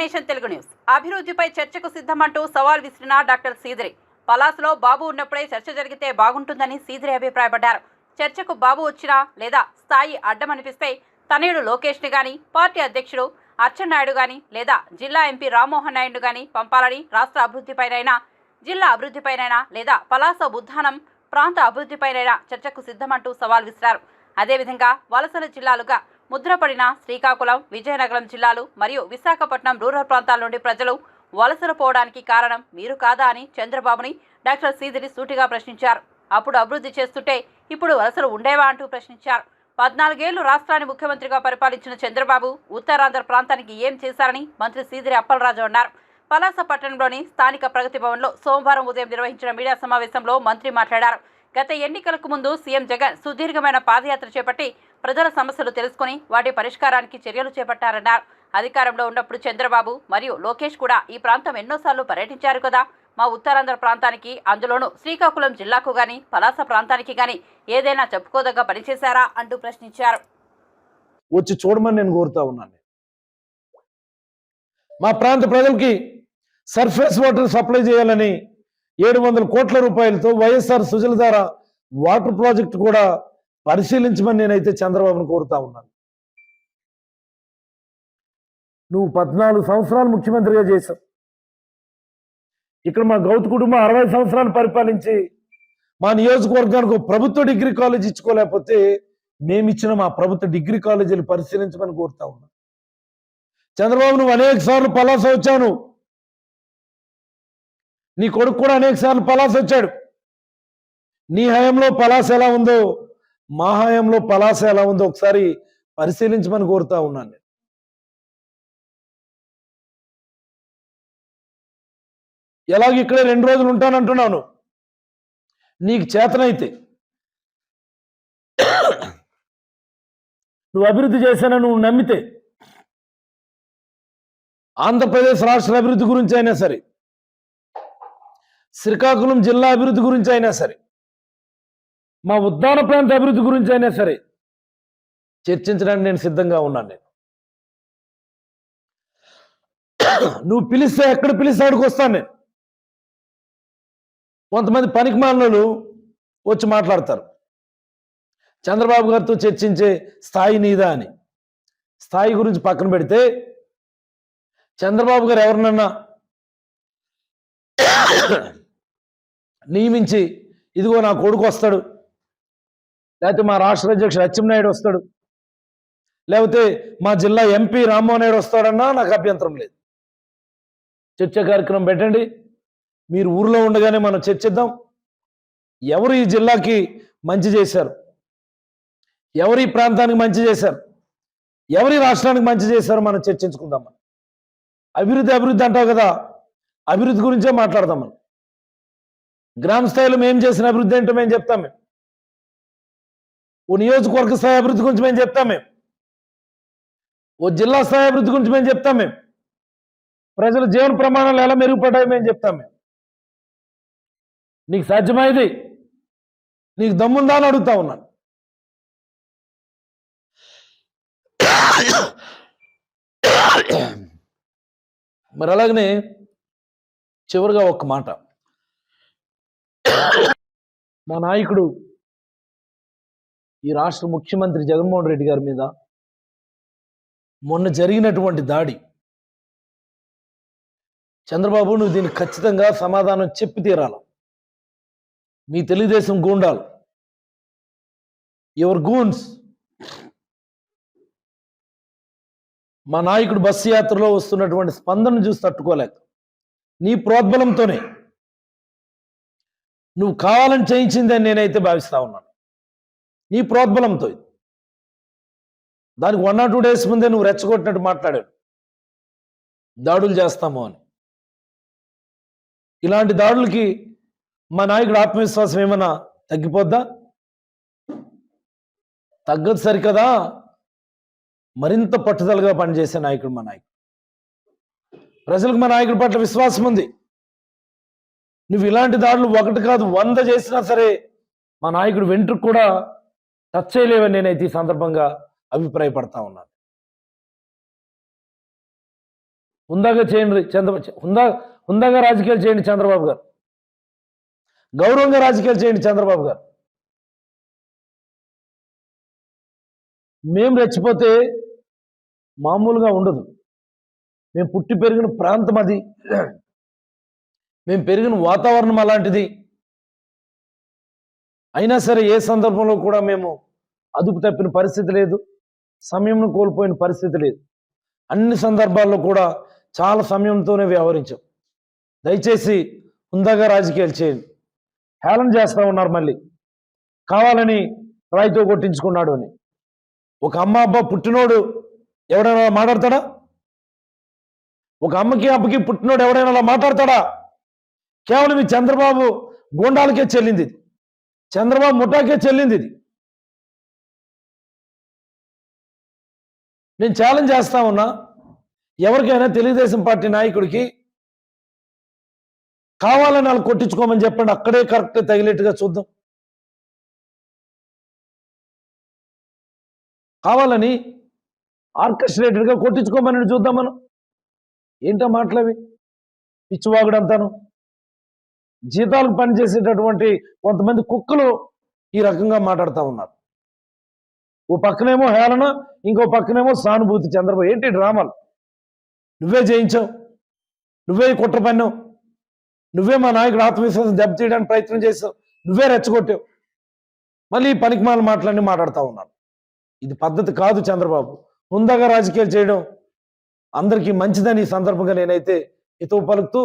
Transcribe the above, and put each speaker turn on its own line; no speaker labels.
Nation Telugu news. అభివృద్ధిపై చర్చకు సిద్ధమంటూ సవాల్ విసిరిన డాక్టర్ సీదిరి. పలాసలో బాబు ఉన్నప్పుడే చర్చ జరిగితే బాగుంటుందని సీదిరి అభిప్రాయపడ్డారు. చర్చకు బాబు వచ్చినా లేదా స్థాయి అడ్డమనిపిస్తే తనయుడు లోకేష్ని గాని పార్టీ అధ్యక్షుడు అచ్చెన్నాయుడు గాని లేదా జిల్లా ఎంపీ రామ్మోహన్ నాయుడు గాని పంపాలని రాష్ట్ర అభివృద్ధిపైనైనా జిల్లా అభివృద్ధిపైనైనా లేదా పలాస ఉద్ధానం ప్రాంత అభివృద్ధిపైనైనా చర్చకు సిద్ధమంటూ సవాల్ విసిరారు. అదేవిధంగా వలసల జిల్లాలుగా ముద్రపడిన శ్రీకాకుళం విజయనగరం జిల్లాలు మరియు విశాఖపట్నం రూరల్ ప్రాంతాల నుండి ప్రజలు వలసలు పోవడానికి కారణం మీరు కాదా అని చంద్రబాబుని డాక్టర్ సీదిరి సూటిగా ప్రశ్నించారు. అప్పుడు అభివృద్ధి చేస్తుంటే ఇప్పుడు వలసలు ఉండేవా అంటూ ప్రశ్నించారు. పద్నాలుగేళ్ళు రాష్ట్రాన్ని ముఖ్యమంత్రిగా పరిపాలించిన చంద్రబాబు ఉత్తరాంధ్ర ప్రాంతానికి ఏం చేశారని మంత్రి సీదిరి అప్పలరాజు అన్నారు. పలాస పట్టణంలోని స్థానిక ప్రగతి భవన్లో సోమవారం ఉదయం నిర్వహించిన మీడియా సమావేశంలో మంత్రి మాట్లాడారు. గత ఎన్నికలకు ముందు సీఎం జగన్ సుదీర్ఘమైన పాదయాత్ర చేపట్టి ప్రజల సమస్యలు తెలుసుకుని వాటి పరిష్కారానికి చర్యలు చేపట్టారన్నారు. అధికారంలో ఉన్నప్పుడు చంద్రబాబు మరియు లోకేష్ కూడా ఈ ప్రాంతం ఎన్నోసార్లు పర్యటించారు కదా. మా ఉత్తరాంధ్ర ప్రాంతానికి అందులోనూ శ్రీకాకుళం జిల్లాకు గాని పలాస ప్రాంతానికి గాని ఏదైనా చెప్పుకోదగ్గ పనిచేశారా అంటూ ప్రశ్నించారు.
వచ్చి చూడమని నేను కోరుతా ఉన్నాను మా ప్రాంత ప్రజలకి సర్ఫేస్ వాటర్ సప్లై చేయాలని ఏడు వందల కోట్ల రూపాయలతో వైఎస్ఆర్ సుజలధార వాటర్ ప్రాజెక్ట్ కూడా పరిశీలించమని నేనైతే చంద్రబాబును కోరుతా ఉన్నాను. నువ్వు పద్నాలుగు సంవత్సరాలు ముఖ్యమంత్రిగా చేశావు. ఇక్కడ మా గౌతు కుటుంబం అరవై సంవత్సరాలు పరిపాలించి మా నియోజకవర్గానికి ఒక ప్రభుత్వ డిగ్రీ కాలేజ్ ఇచ్చుకోలేకపోతే మేమిచ్చిన మా ప్రభుత్వ డిగ్రీ కాలేజీలు పరిశీలించమని కోరుతా ఉన్నాను. చంద్రబాబు నువ్వు అనేక సార్లు పలాస వచ్చాను. నీ కొడుకు కూడా అనేక సార్లు పలాస వచ్చాడు. నీ హయంలో పలాస ఎలా ఉందో మా హయంలో పలాస ఎలా ఉందో ఒకసారి పరిశీలించమని కోరుతా ఉన్నాను నేను. ఎలాగ ఇక్కడే రెండు రోజులు ఉంటానంటున్నాను నీకు చేతనైతే నువ్వు అభివృద్ధి చేశానని నువ్వు నమ్మితే ఆంధ్రప్రదేశ్ రాష్ట్ర అభివృద్ధి గురించి అయినా సరే శ్రీకాకుళం జిల్లా అభివృద్ధి గురించి అయినా సరే మా ఉద్దాన ప్రాంత అభివృద్ధి గురించి అయినా సరే చర్చించడానికి నేను సిద్ధంగా ఉన్నాను నేను. నువ్వు పిలిస్తే ఎక్కడ పిలిస్తే అక్కడికి వస్తాను నేను. కొంతమంది పనికి మానులు వచ్చి మాట్లాడతారు. చంద్రబాబు గారితో చర్చించే స్థాయి నీదా అని. స్థాయి గురించి పక్కన పెడితే చంద్రబాబు గారు ఎవరినన్నా నియమించి ఇదిగో నా కొడుకు వస్తాడు. లేకపోతే మా రాష్ట్ర అధ్యక్షుడు అచ్చెన్నాయుడు వస్తాడు. లేకపోతే మా జిల్లా ఎంపీ రామ్మోహన్ నాయుడు వస్తాడన్నా నాకు అభ్యంతరం లేదు. చర్చ కార్యక్రమం పెట్టండి. మీరు ఊర్లో ఉండగానే మనం చర్చిద్దాం. ఎవరు ఈ జిల్లాకి మంచి చేశారు? ఎవరు ఈ ప్రాంతానికి మంచి చేశారు? ఎవరి రాష్ట్రానికి మంచి చేశారో మనం చర్చించుకుందాం మనం. అభివృద్ధి అభివృద్ధి అంటావు కదా. అభివృద్ధి గురించే మాట్లాడదాం మనం. గ్రామ స్థాయిలో మేము చేసిన అభివృద్ధి ఏంటో మేము చెప్తాం మేము. ఓ నియోజకవర్గ స్థాయి అభివృద్ధి గురించి మేము చెప్తాం మేము. ఓ జిల్లా స్థాయి అభివృద్ధి గురించి మేము చెప్తాం మేము. ప్రజల జీవన ప్రమాణాలు ఎలా మెరుగుపడ్డాయో మేము చెప్తాం మేము. నీకు సాధ్యమైంది? నీకు దమ్ముందా అని అడుగుతా ఉన్నాను. మరి అలాగనే చివరిగా ఒక్క మాట. మా నాయకుడు ఈ రాష్ట్ర ముఖ్యమంత్రి జగన్మోహన్ రెడ్డి గారి మీద మొన్న జరిగినటువంటి దాడి. చంద్రబాబు నువ్వు దీనికి ఖచ్చితంగా సమాధానం చెప్పి తీరాల. మీ తెలుగుదేశం గూండాలు యువర్ గూన్స్ మా నాయకుడు బస్సు యాత్రలో వస్తున్నటువంటి స్పందన చూసి తట్టుకోలేక నీ ప్రోద్బలంతోనే నువ్వు కావాలని చేయించిందని నేనైతే భావిస్తా ఉన్నాను. నీ ప్రోద్బలంతో ఇది. దానికి వన్ ఆర్ టూ డేస్ ముందే నువ్వు రెచ్చగొట్టినట్టు మాట్లాడాడు దాడులు చేస్తాము అని. ఇలాంటి దాడులకి మా నాయకుడు ఆత్మవిశ్వాసం ఏమైనా తగ్గిపోద్దా? తగ్గదు సరికదా? మరింత పట్టుదలగా పనిచేసే నాయకుడు మా నాయకుడు. ప్రజలకు మా నాయకుడి పట్ల విశ్వాసం ఉంది. నువ్వు ఇలాంటి దాడులు ఒకటి కాదు వంద చేసినా సరే మా నాయకుడు వెంట్రుకు కూడా టచ్ చేయలేవని నేనైతే ఈ సందర్భంగా అభిప్రాయపడతా ఉన్నాను. హుందాగా చేయండి చంద్ర హుందా హుందాగా రాజకీయాలు చేయండి చంద్రబాబు గారు. గౌరవంగా రాజకీయాలు చేయండి చంద్రబాబు గారు. మేము రెచ్చిపోతే మామూలుగా ఉండదు. మేము పుట్టి పెరిగిన ప్రాంతం అది. మేము పెరిగిన వాతావరణం అలాంటిది. అయినా సరే ఏ సందర్భంలో కూడా మేము అదుపు తప్పిన పరిస్థితి లేదు. సమయంను కోల్పోయిన పరిస్థితి లేదు. అన్ని సందర్భాల్లో కూడా చాలా సమయంతోనే వ్యవహరించాం. దయచేసి హుందాగా రాజకీయాలు చేయండి. హేళన చేస్తూ ఉన్నారు మళ్ళీ. కావాలని రాయితో కొట్టించుకున్నాడు అని. ఒక అమ్మ అబ్బా పుట్టినోడు ఎవడైనా అలా మాట్లాడతాడా? ఒక అమ్మకి అబ్బకి పుట్టినోడు ఎవడైనా అలా మాట్లాడతాడా? కేవలం ఈ చంద్రబాబు గూండాలకే చెల్లింది ఇది. చంద్రబాబు ముఠాకే చెల్లింది ఇది. నేను ఛాలెంజ్ చేస్తా ఉన్నా. ఎవరికైనా తెలుగుదేశం పార్టీ నాయకుడికి కావాలని వాళ్ళు కొట్టించుకోమని చెప్పండి. అక్కడే కరెక్ట్ తగిలేట్టుగా చూద్దాం. కావాలని ఆర్కెస్ట్రేటెడ్గా కొట్టించుకోమని చూద్దాం మనం. ఏంటో మాటలవి పిచ్చివాగుడంతాను జీతాలకు పనిచేసేటటువంటి కొంతమంది కుక్కలు ఈ రకంగా మాట్లాడుతూ ఉన్నారు. ఓ పక్కనేమో హేళన ఇంకో పక్కనేమో సానుభూతి చంద్రబాబు. ఏంటి డ్రామాలు? నువ్వే జయించావు. నువ్వే కుట్ర పన్నావు. నువ్వే మా నాయకుడు ఆత్మవిశ్వాసం దెబ్బతీయడానికి ప్రయత్నం చేసావు నువ్వే రెచ్చగొట్టావు. మళ్ళీ పనికి పనికిమాల మాటలన్నీ మాట్లాడుతూ ఉన్నాను ఇది పద్ధతి కాదు చంద్రబాబు. హుందాగా రాజకీయాలు చేయడం అందరికీ మంచిదని ఈ సందర్భంగా నేనైతే హితవు పలుకుతూ